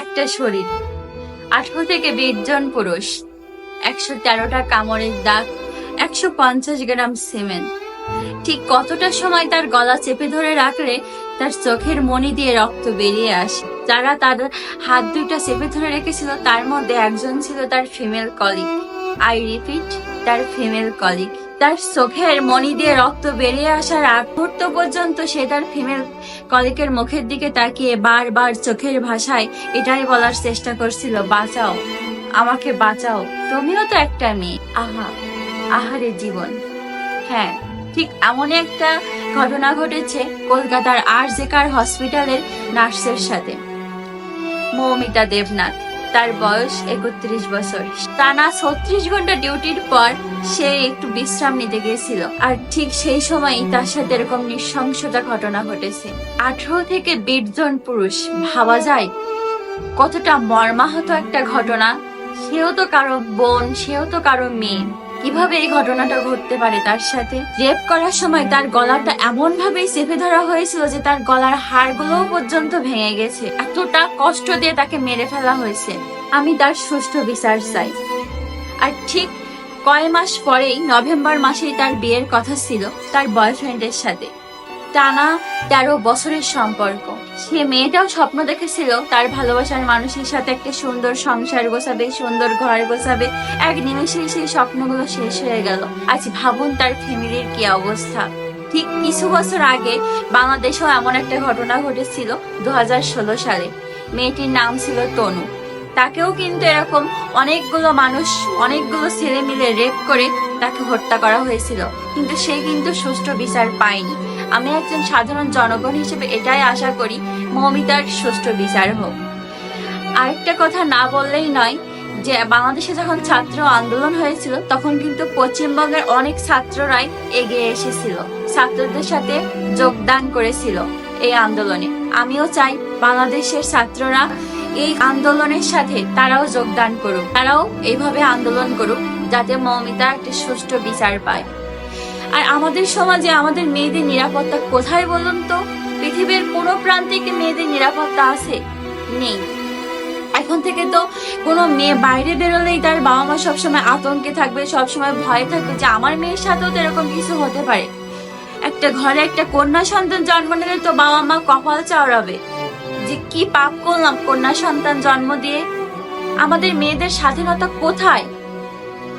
একটা শরীর। আঠারো থেকে বিশ জন পুরুষ, একশো তেরোটা কামড়ের দাগ, একশো পঞ্চাশ গ্রাম সিমেন্ট। ঠিক কতটা সময় তার গলা চেপে ধরে রাখলে তার চোখের মনি দিয়ে রক্ত বেরিয়ে আসে? যারা তার হাত দুইটা চেপে ধরে রেখেছিল, তার মধ্যে একজন ছিল তার ফিমেল কলিগ আই রিপিট তার ফিমেল কলিগ তার চোখের মনি দিয়ে রক্ত বেরিয়ে আসার আগ মুহূর্ত পর্যন্ত সে তার ফিমেল কলিকের মুখের দিকে তাকিয়ে বারবার চোখের ভাষায় এটাই বলার চেষ্টা করছিল, বাঁচাও, আমাকে বাঁচাও, তুমিও তো একটা মেয়ে, আহা, আহারে জীবন। হ্যাঁ ঠিক এমন একটা ঘটনা ঘটেছে কলকাতার আর জেকার হসপিটালের নার্সের সাথে। মৌমিতা দেবনাথ। তার বয়স একত্রিশ বছর। টানা ছত্রিশ ঘণ্টা ডিউটির পর সে একটু বিশ্রাম নিতে গিয়েছিল আর ঠিক সেই সময়ই তার সাথে এরকম নৃশংসতা ঘটনা ঘটেছে। আঠারো থেকে বিশ জন পুরুষ। ভাবা যায় কতটা মর্মাহত একটা ঘটনা। সেও তো কারও বোন, সেও তো কারও মেয়ে। কীভাবে এই ঘটনাটা ঘটতে পারে তার সাথে? রেপ করার সময় তার গলাটা এমন ভাবেই চেপে ধরা হয়েছিল যে তার গলার হাড়গুলোও পর্যন্ত ভেঙে গেছে। এতটা কষ্ট দিয়ে তাকে মেরে ফেলা হয়েছে। আমি তার সুষ্ঠু বিচার চাই। আর ঠিক কয় মাস পরেই নভেম্বর মাসেই তার বিয়ের কথা ছিল, তার বয়ফ্রেন্ডের সাথে। টানা তেরো বছরের সম্পর্ক। সে মেয়েটাও স্বপ্ন দেখেছিল তার ভালোবাসার মানুষের সাথে একটা সুন্দর সংসার গোছাবে, সুন্দর ঘর গোছাবে। এক নিমেষেই সেই স্বপ্নগুলো শেষ হয়ে গেল। আজ ভাবুন তার ফ্যামিলির কি অবস্থা। ঠিক কিছু বছর আগে বাংলাদেশেও এমন একটা ঘটনা ঘটেছিল দু হাজার ষোলো সালে। মেয়েটির নাম ছিল তনু। তাকেও কিন্তু এরকম অনেকগুলো মানুষ, অনেকগুলো ছেলে মিলে রেপ করে তাকে হত্যা করা হয়েছিল। কিন্তু সে কিন্তু সুষ্ঠু বিচার পায়নি। আমি একজন সাধারণ জনগণ হিসেবে এটাই আশা করি মমিতার সুষ্ঠু বিচার হোক। আরেকটা কথা না বললেই নয় যে, বাংলাদেশে যখন ছাত্র আন্দোলন হয়েছিল, তখন কিন্তু পশ্চিমবঙ্গের অনেক ছাত্ররাই এগিয়ে এসেছিল। ছাত্রদের সাথে যোগদান করেছিল এই আন্দোলনে। আমিও চাই বাংলাদেশের ছাত্ররা এই আন্দোলনের সাথে তারাও যোগদান করুক, তারাও এইভাবে আন্দোলন করুক, যাতে মমিতা একটা সুষ্ঠু বিচার পায়। আর আমাদের সমাজে আমাদের মেয়েদের নিরাপত্তা কোথায় বলুন তো? পৃথিবীর কোনো প্রান্তে কি মেয়েদের নিরাপত্তা আছে? নেই। এখন থেকে তো কোনো মেয়ে বাইরে বেরোলেই তার বাবা মা সবসময় আতঙ্কে থাকবে, সবসময় ভয় থাকবে যে আমার মেয়ের সাথেও তো এরকম কিছু হতে পারে। একটা ঘরে একটা কন্যা সন্তান জন্ম নিলে তো বাবা মা কপাল চাওড়াবে যে কি পাপ করলাম কন্যা সন্তান জন্ম দিয়ে? আমাদের মেয়েদের স্বাধীনতা কোথায়?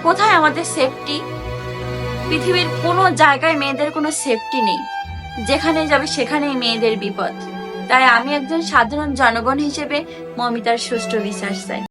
কোথায় আমাদের সেফটি পৃথিবীর কোনো জায়গায় মেয়েদের কোনো সেফটি নেই। যেখানে যাবে সেখানেই মেয়েদের বিপদ। তাই আমি একজন সাধারণ জনগণ হিসেবে মমিতার সুষ্ঠু বিশ্বাস চাই।